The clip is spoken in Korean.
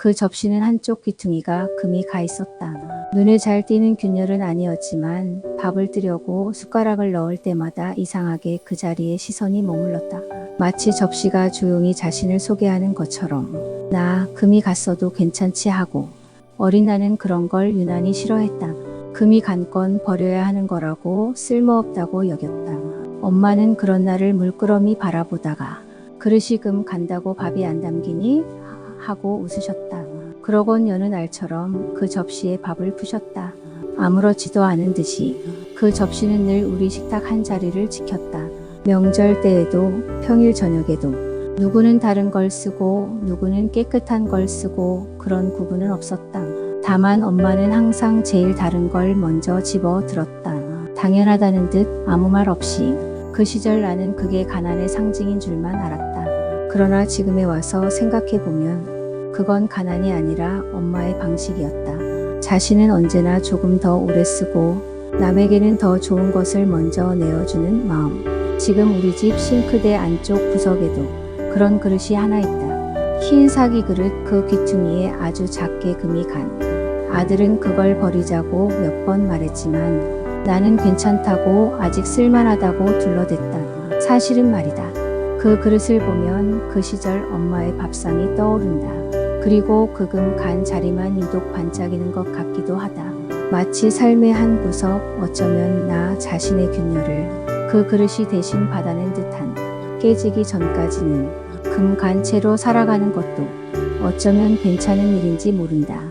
그 접시는 한쪽 귀퉁이가 금이 가 있었다. 눈에 잘 띄는 균열은 아니었지만 밥을 뜨려고 숟가락을 넣을 때마다 이상하게 그 자리에 시선이 머물렀다. 마치 접시가 조용히 자신을 소개하는 것처럼 나 금이 갔어도 괜찮지 하고 어린 나는 그런 걸 유난히 싫어했다. 금이 간 건 버려야 하는 거라고 쓸모없다고 여겼다. 엄마는 그런 나를 물끄러미 바라보다가 그릇이 금 간다고 밥이 안 담기니 하고 웃으셨다. 그러곤 여느 날처럼 그 접시에 밥을 푸셨다. 아무렇지도 않은 듯이 그 접시는 늘 우리 식탁 한 자리를 지켰다. 명절 때에도 평일 저녁에도 누구는 다른 걸 쓰고 누구는 깨끗한 걸 쓰고 그런 구분은 없었다. 다만 엄마는 항상 제일 다른 걸 먼저 집어 들었다. 당연하다는 듯 아무 말 없이 그 시절 나는 그게 가난의 상징인 줄만 알았다. 그러나 지금에 와서 생각해 보면 그건 가난이 아니라 엄마의 방식이었다. 자신은 언제나 조금 더 오래 쓰고 남에게는 더 좋은 것을 먼저 내어주는 마음. 지금 우리 집 싱크대 안쪽 구석에도 그런 그릇이 하나 있다. 흰 사기 그릇 그 귀퉁이에 아주 작게 금이 간. 아들은 그걸 버리자고 몇 번 말했지만 나는 괜찮다고 아직 쓸만하다고 둘러댔다. 사실은 말이다. 그 그릇을 보면 그 시절 엄마의 밥상이 떠오른다. 그리고 그금 간 자리만 유독 반짝이는 것 같기도 하다. 마치 삶의 한 구석 어쩌면 나 자신의 균열을 그 그릇이 대신 받아낸 듯한 깨지기 전까지는 금간 채로 살아가는 것도 어쩌면 괜찮은 일인지 모른다.